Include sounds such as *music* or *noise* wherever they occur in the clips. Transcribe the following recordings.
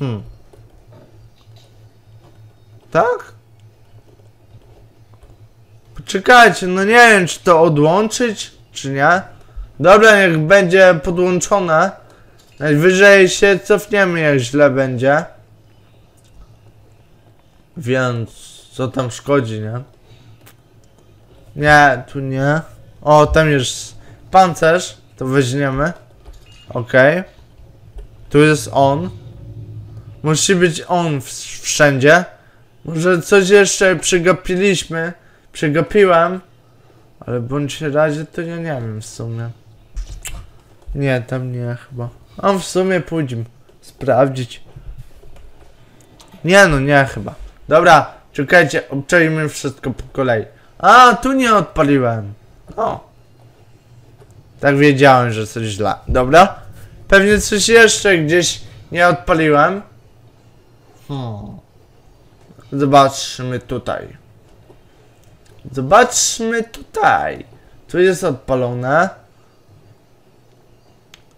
Hmm. Tak? Poczekajcie, no nie wiem, czy to odłączyć, czy nie. Dobra, niech będzie podłączone. Najwyżej się cofniemy, jak źle będzie. Więc co tam szkodzi, nie? Nie, tu nie. O, tam jest pancerz. To weźmiemy. Okej. Tu jest on. Musi być on wszędzie. Może coś jeszcze przegapiliśmy. Przegapiłem. Ale bądź razie to ja nie wiem w sumie. Nie, tam nie chyba. A w sumie pójdziemy sprawdzić. Nie no, nie chyba. Dobra, czekajcie, obczajmy wszystko po kolei. A, tu nie odpaliłem. O. Tak wiedziałem, że coś źle. Dobra. Pewnie coś jeszcze gdzieś nie odpaliłem. Hmm. Zobaczmy tutaj. Zobaczmy tutaj. Tu jest odpalone.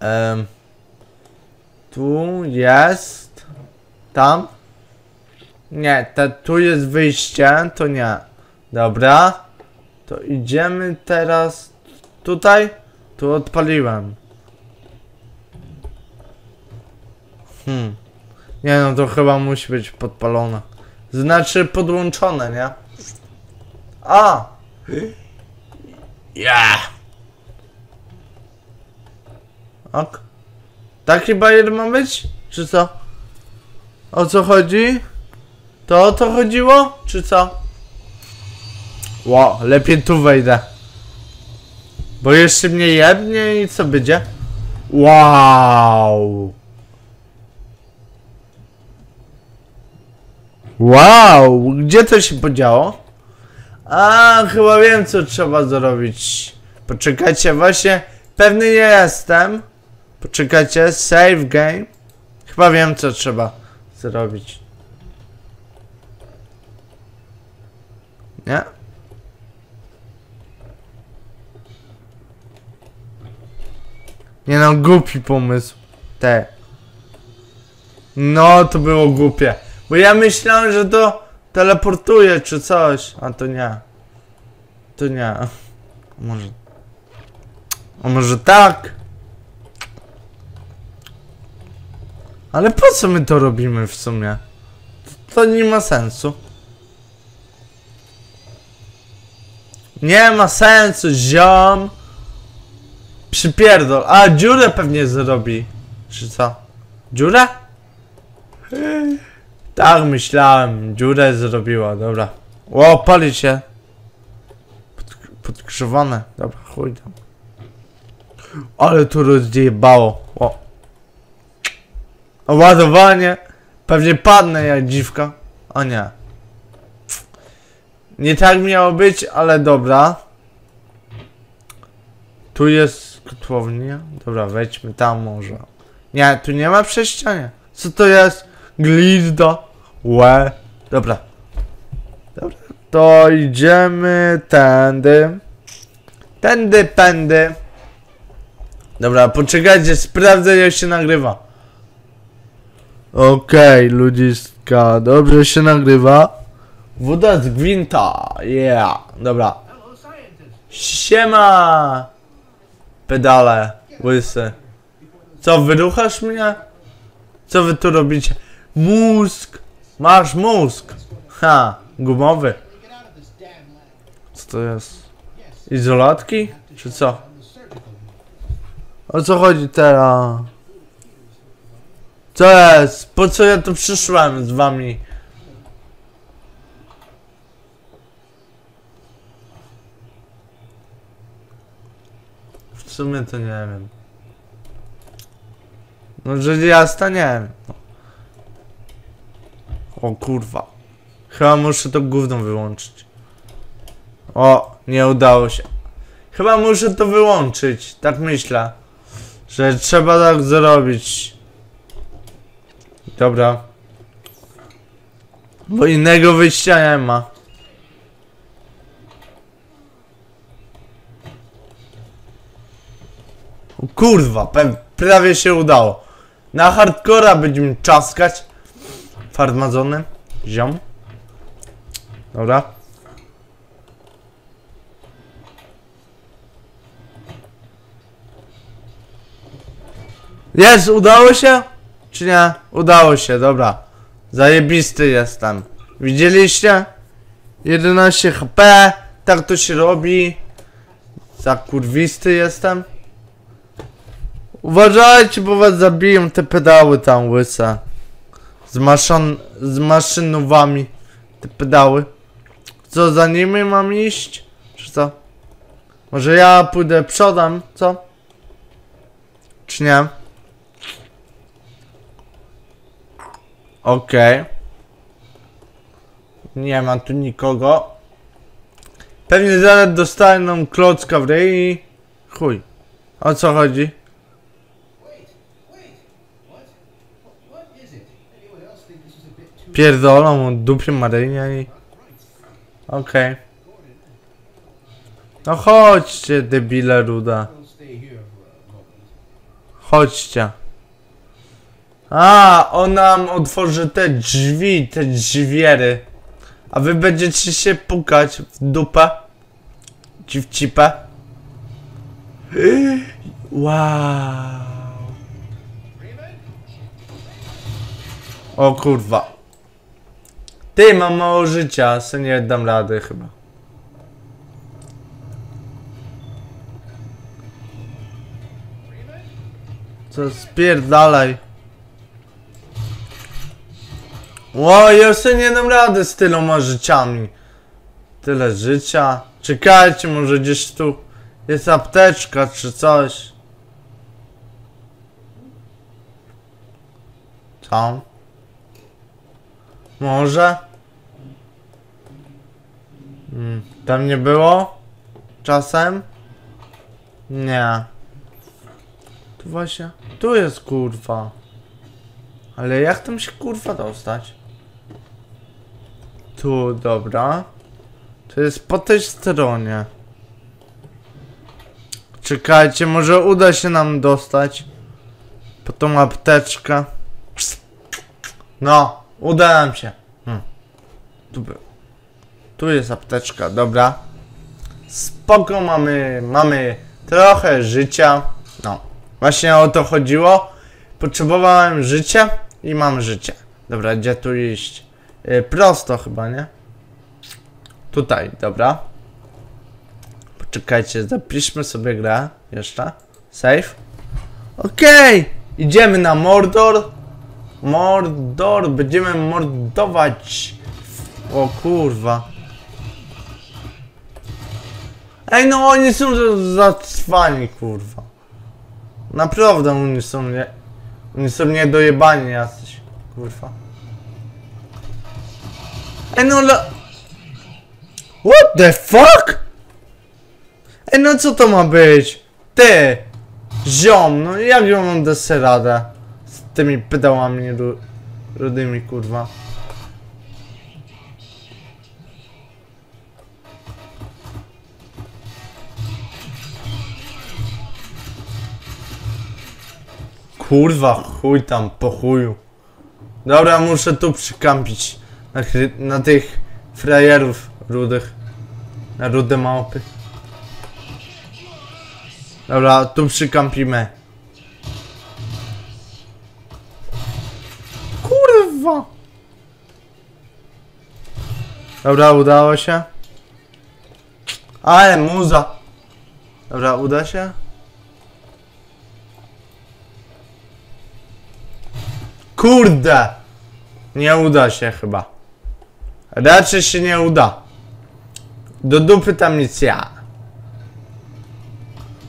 Em, tu jest. Tam. Nie, te, tu jest wyjście, to nie. Dobra. To idziemy teraz tutaj. Tu odpaliłem. Hmm. Nie no, to chyba musi być podpalone. Znaczy podłączone, nie? A! Ja! Ok. Taki bajer ma być? Czy co? O co chodzi? To o to chodziło? Czy co? Ło, lepiej tu wejdę. Bo jeszcze mnie jebnie i co będzie? Wow! Wow! Gdzie to się podziało? A, chyba wiem co trzeba zrobić. Poczekajcie, właśnie pewny nie jestem. Poczekajcie, save game. Chyba wiem co trzeba zrobić. Nie? Nie no, głupi pomysł. Te. No, to było głupie. Bo ja myślałem, że to teleportuje czy coś. A to nie. To nie. Może. A może tak? Ale po co my to robimy w sumie? To, to nie ma sensu. Nie ma sensu, ziom. Przypierdol. A, dziurę pewnie zrobi. Czy co? Dziurę? Tak myślałem. Dziurę zrobiła, dobra. O, pali się. Pod, podgrzewane. Dobra, chuj tam. Ale tu rozjebało. O. Ładowanie. Pewnie padnę jak dziwka. O nie. Nie tak miało być, ale dobra. Tu jest kotłownia. Dobra, wejdźmy tam może. Nie, tu nie ma przejścia, Co to jest? Glizda. Łe. Dobra. Dobra. To idziemy tędy. Tędy, pędy. Dobra, poczekajcie, sprawdzę jak się nagrywa. Okej, ludziska, dobrze się nagrywa. Woda z gwinta, yeah, dobra. Siema! Pedale, łysy. Co, wyruchasz mnie? Co wy tu robicie? Mózg! Masz mózg! Ha, gumowy. Co to jest? Izolatki? Czy co? O co chodzi teraz? Co jest? Po co ja tu przyszłem z wami? W sumie to nie wiem. No, że jasna, nie wiem. O kurwa. Chyba muszę to gówno wyłączyć. O, nie udało się. Chyba muszę to wyłączyć, tak myślę. Że trzeba tak zrobić. Dobra. Bo innego wyjścia nie ma. O kurwa, prawie się udało. Na hardcora będziemy czaskać. Farmazony. Ziom. Dobra. Jest, udało się? Czy nie? Udało się, dobra. Zajebisty jestem. Widzieliście? 11 HP. Tak to się robi. Za kurwisty jestem. Uważajcie, bo was zabiją te pedały tam łyse. Z, maszon, z maszynowami. Te pedały. Co, za nimi mam iść? Czy co? Może ja pójdę przodem, co? Czy nie? Okej. Nie ma tu nikogo. Pewnie zaraz dostaną klocka w ryj i... Chuj. O co chodzi? Pierdolą od dupie Marynia i... Okej. No chodźcie, debile ruda. Chodźcie. A, on nam otworzy te drzwi, te drzwiery. A wy będziecie się pukać w dupę. Ci w cipę. *gasps* Wow. O kurwa. Ty, mam mało życia, se nie dam rady chyba. Co spierdalaj. O, ja sobie nie dam rady z tyloma życiami. Tyle życia. Czekajcie, może gdzieś tu jest apteczka czy coś. Co? Może? Tam nie było? Czasem? Nie. Tu właśnie. Tu jest kurwa. Ale jak tam się kurwa dostać? Tu, dobra. To jest po tej stronie. Czekajcie, może uda się nam dostać. Po tą apteczkę. No, uda nam się. Hmm. Tu był. Tu jest apteczka, dobra. Spoko, mamy, mamy trochę życia. No, właśnie o to chodziło. Potrzebowałem życia i mam życie. Dobra, gdzie tu iść? Y, prosto chyba, nie? Tutaj, dobra. Poczekajcie, zapiszmy sobie grę jeszcze. Save. Okej, idziemy na Mordor. Mordor, będziemy mordować. O kurwa. Ej, no oni są za- zacwani, kurwa. Naprawdę oni są nie... Oni są niedojebani jacyś, kurwa. Ej, no la... What the fuck? Ej, no co to ma być? Ty! Ziom, no jak ja mam dać radę? Z tymi pedałami ru rudymi, kurwa. Kurwa, chuj tam, po chuju. Dobra, muszę tu przykampić. Na, na tych frajerów rudych. Na rude małpy. Dobra, tu przykampimy. Kurwa. Dobra, udało się. Ale muza. Dobra, uda się? Kurde! Nie uda się chyba. Raczej się nie uda. Do dupy tam nic ja.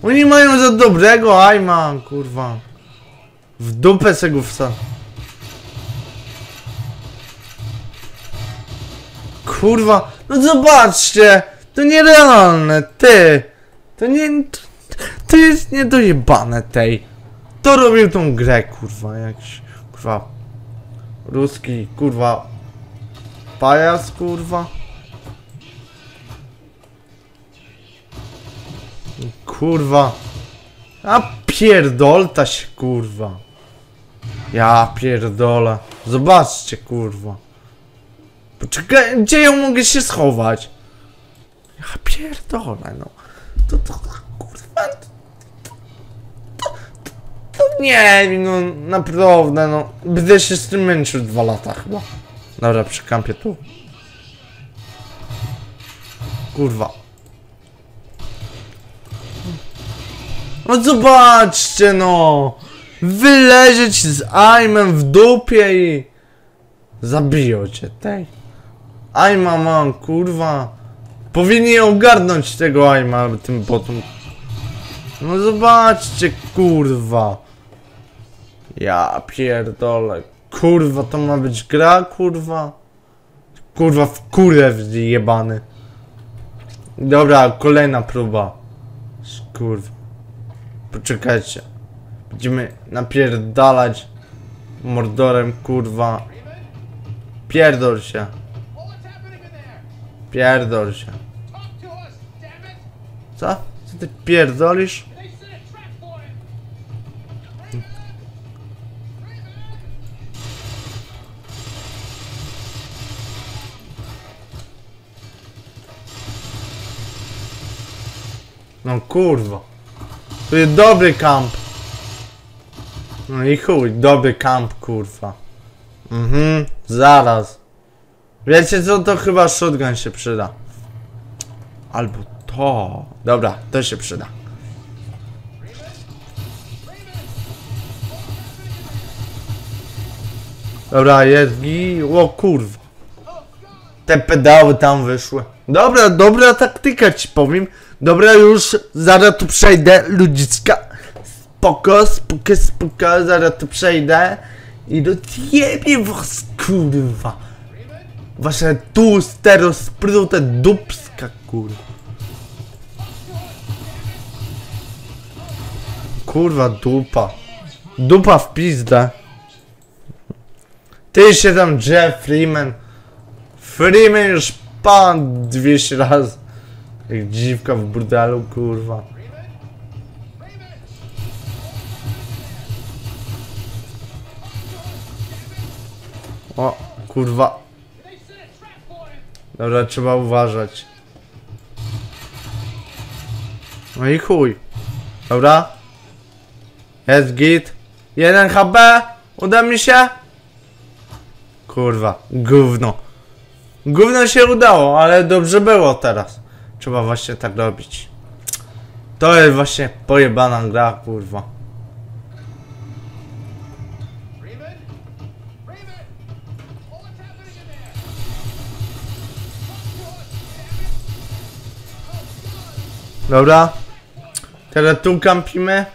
Oni mają za dobrego ajma, kurwa. W dupę se go. Kurwa, no zobaczcie! To nierealne, ty! To nie... To, to jest niedojebane tej. To robił tą grę, kurwa, jakiś... Kurwa... Ruski, kurwa... Pajac, kurwa. Kurwa. A pierdolta się, kurwa. Ja pierdolę. Zobaczcie, kurwa. Poczekaj, gdzie ja mogę się schować? Ja pierdolę, no. To, to, kurwa, to, to nie, no, naprawdę, no. Będę się z tym męczył dwa lata chyba. Dobra, przy kampie tu. Kurwa. No zobaczcie no! Wyleżeć z aimem w dupie i... Zabiją cię, tej. Aima mam, kurwa. Powinni ogarnąć tego aima tym botom. No zobaczcie, kurwa. Ja pierdolę. Kurwa, to ma być gra, kurwa. Kurwa, w kurę jebany. Dobra, kolejna próba. Kurwa. Poczekajcie. Będziemy napierdalać mordorem, kurwa. Pierdol się. Pierdol się. Co? Co ty pierdolisz? No kurwa. To jest dobry kamp. No i chuj, dobry kamp, kurwa. Mhm, zaraz. Wiecie co, to chyba shotgun się przyda. Albo to. Dobra, to się przyda. Dobra, jest gi... O kurwa. Te pedały tam wyszły. Dobra, dobra taktyka ci powiem. Dobra, już zaraz tu przejdę, ludziska. Spoko, spoko, spoko, zaraz tu przejdę. I do ciebie was, kurwa. Wasze tłuste, rozprute dupska, kurwa. Kurwa, dupa. Dupa w pizdę. Ty się tam Jeff Freeman. Freeman już pan 200 razy. Jak dziwka w burdelu, kurwa. O, kurwa. Dobra, trzeba uważać. No i chuj. Dobra. Jest git. 1 HB. Uda mi się? Kurwa, gówno. Gówno się udało, ale dobrze było teraz. Trzeba właśnie tak robić. To jest właśnie pojebana gra, kurwa. Dobra. Teraz tu kampimy.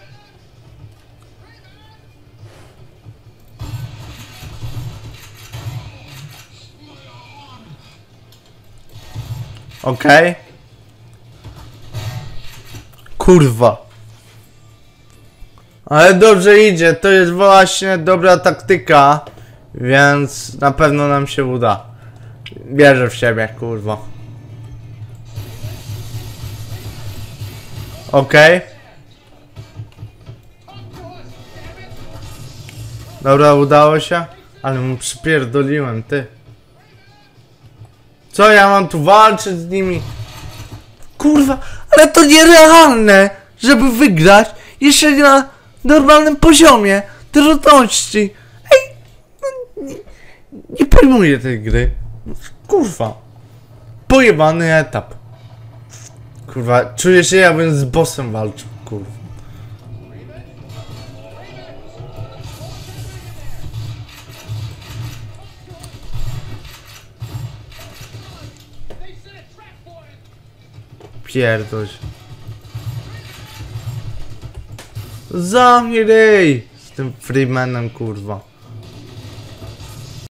Okej. Kurwa. Ale dobrze idzie, to jest właśnie dobra taktyka, więc na pewno nam się uda. Wierzę w siebie, kurwa. Okej. Dobra, udało się. Ale mu przypierdoliłem, ty. Co, ja mam tu walczyć z nimi? Kurwa, ale to nierealne, żeby wygrać jeszcze na normalnym poziomie trudności. Ej, no, nie, nie pojmuję tej gry. Kurwa. Pojebany etap. Kurwa, czuję się jakbym z bossem walczył, kurwa. Pierdol się. Zamknij! Z tym Freemanem, kurwa.